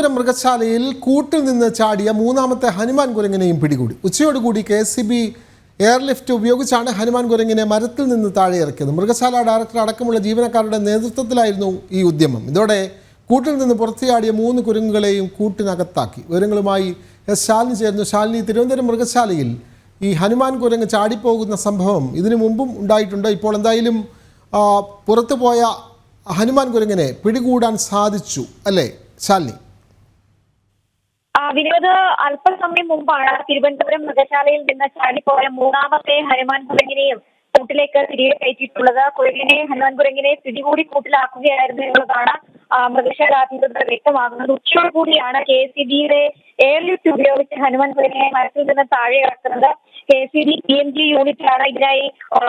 തിരുവനന്തപുരം മൃഗശാലയിൽ കൂട്ടിൽ നിന്ന് ചാടിയ മൂന്നാമത്തെ ഹനുമാൻ കുരങ്ങിനെയും പിടികൂടി. ഉച്ചയോടുകൂടി K S C B airlift ഉപയോഗിച്ചാണ് ഹനുമാൻ കുരങ്ങിനെ മരത്തിൽ നിന്ന് താഴെ ഇറക്കിയത്. മൃഗശാല ഡയറക്ടർ അടക്കമുള്ള ജീവനക്കാരുടെ നേതൃത്വത്തിലായിരുന്നു ഈ ഉദ്യമം. ഇതോടെ കൂട്ടിൽ നിന്ന് പുറത്തു ചാടിയ മൂന്ന് കുരങ്ങുകളെയും കൂട്ടിനകത്താക്കി. വിവരങ്ങളുമായി എസ് ശാലിനി ചേർന്നു ശാലിനി തിരുവനന്തപുരം മൃഗശാലയിൽ ഈ ഹനുമാൻ കുരങ്ങ് ചാടിപ്പോകുന്ന സംഭവം ഇതിനു മുമ്പും ഉണ്ടായിട്ടുണ്ട്. ഇപ്പോൾ എന്തായാലും പുറത്തു പോയ ഹനുമാൻ കുരങ്ങിനെ പിടികൂടാൻ സാധിച്ചു അല്ലേ? ശാലിനി. വിനോദ് അല്പസമയം മുമ്പാണ് തിരുവനന്തപുരം മൃഗശാലയിൽ നിന്ന് ചാടിപ്പോയ മൂന്നാമത്തെ ഹനുമാൻ കുരങ്ങിനെയും കൂട്ടിലേക്ക് തിരികെ കയറ്റിയിട്ടുള്ളത്. കുരങ്ങിനെ ഹനുമാൻ കുരങ്ങിനെ പിടികൂടി കൂട്ടിലാക്കുകയായിരുന്നു എന്നുള്ളതാണ് മൃഗശാല അധികൃതർ വ്യക്തമാകുന്നത്. ഉച്ചയോടുകൂടിയാണ് കെ എസ് സി ബിയുടെ എയർലിഫ്റ്റ് ഉപയോഗിച്ച് ഹനുമാൻ കുരങ്ങിനെ മരത്തിൽ നിന്ന് താഴെ ഇറക്കുന്നത്. K C B P M G യൂണിറ്റാണ് ഇതിനായി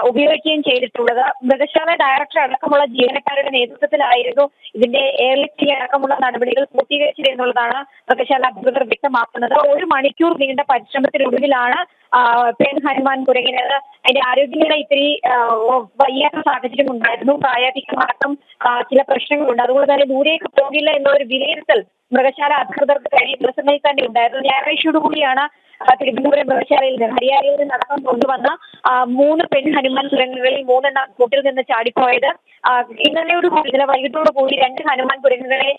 ഉപയോഗിക്കുകയും ചെയ്തിട്ടുള്ളത്. മൃഗശാല ഡയറക്ടർ അടക്കമുള്ള ജീവനക്കാരുടെ നേതൃത്വത്തിലായിരുന്നു ഇതിന്റെ എയർലിഫ്റ്റിംഗ് അടക്കമുള്ള നടപടികൾ പൂർത്തീകരിച്ചത് എന്നുള്ളതാണ് മൃഗശാല അധികൃതർ വ്യക്തമാക്കുന്നത്. ഒരു മണിക്കൂർ നീണ്ട പരിശ്രമത്തിനൊടുവിലാണ് പെൺ ഹനുമാൻ കുരങ്ങിനത് അതിന്റെ ആരോഗ്യനില ഇത്തിരി വയ്യാത്ത സാഹചര്യം ഉണ്ടായിരുന്നു. പ്രായാധിക്യമടക്കം ആ, ചില പ്രശ്നങ്ങളുണ്ട്. അതുകൊണ്ട് തന്നെ ദൂരേക്ക് പോകില്ല എന്നൊരു വിലയിരുത്തൽ മൃഗശാല അധികൃതർക്ക് കഴിഞ്ഞ ദിവസങ്ങളിൽ തന്നെ ഉണ്ടായിരുന്നു. ഞായറാഴ്ചയോടുകൂടിയാണ് തിരുവനന്തപുരം മൃഗശാലയിൽ നിന്ന് ഹരിയാനയിൽ നിന്ന് അടക്കം കൊണ്ടുവന്ന മൂന്ന് പെൺ ഹനുമാൻ കുരങ്ങുകളിൽ മൂന്നെണ്ണം കൂട്ടിൽ നിന്ന് ചാടിപ്പോയത്. ഇന്നലെയോട് കൂടി ഇന്നലെ വൈകിട്ടോട് കൂടി രണ്ട് ഹനുമാൻ കുരങ്ങുകളെ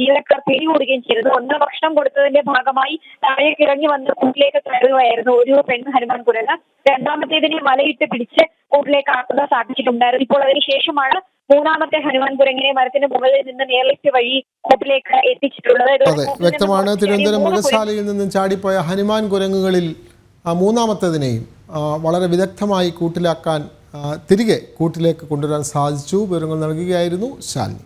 ജീവനക്കാർ പിടികൂടുകയും ചെയ്തത് ഒന്ന് ഭക്ഷണം കൊടുത്തതിന്റെ ഭാഗമായി താഴേക്ക് ഇറങ്ങി വന്ന് കൂട്ടിലേക്ക് കയറുകയായിരുന്നു ഒരു പെൺ ഹനുമാൻ കുരങ്ങ്. രണ്ടാമത്തേതിനെ വലയിട്ട് പിടിച്ച് കൂട്ടിലേക്ക് ആക്കുക സാധിച്ചിട്ടുണ്ടായിരുന്നു. ഇപ്പോൾ അതിനുശേഷമാണ് മൂന്നാമത്തെ ഹനുമാൻ കുരങ്ങിനെ മരത്തിന് മുകളിൽ നിന്ന് എയർലിഫ്റ്റ് വഴി കൂട്ടിലേക്ക് എത്തിച്ചിട്ടുള്ളത്. അതെ വ്യക്തമാണ്. തിരുവനന്തപുരം മൃഗശാലയിൽ നിന്നും ചാടിപ്പോയ ഹനുമാൻ കുരങ്ങുകളിൽ മൂന്നാമത്തേതിനെയും വളരെ വിദഗ്ധമായി കൂട്ടിലാക്കാൻ തിരികെ കൂട്ടിലേക്ക് കൊണ്ടുവരാൻ സാധിച്ചു. വിവരങ്ങൾ നൽകുകയായിരുന്നു ശാലിനി.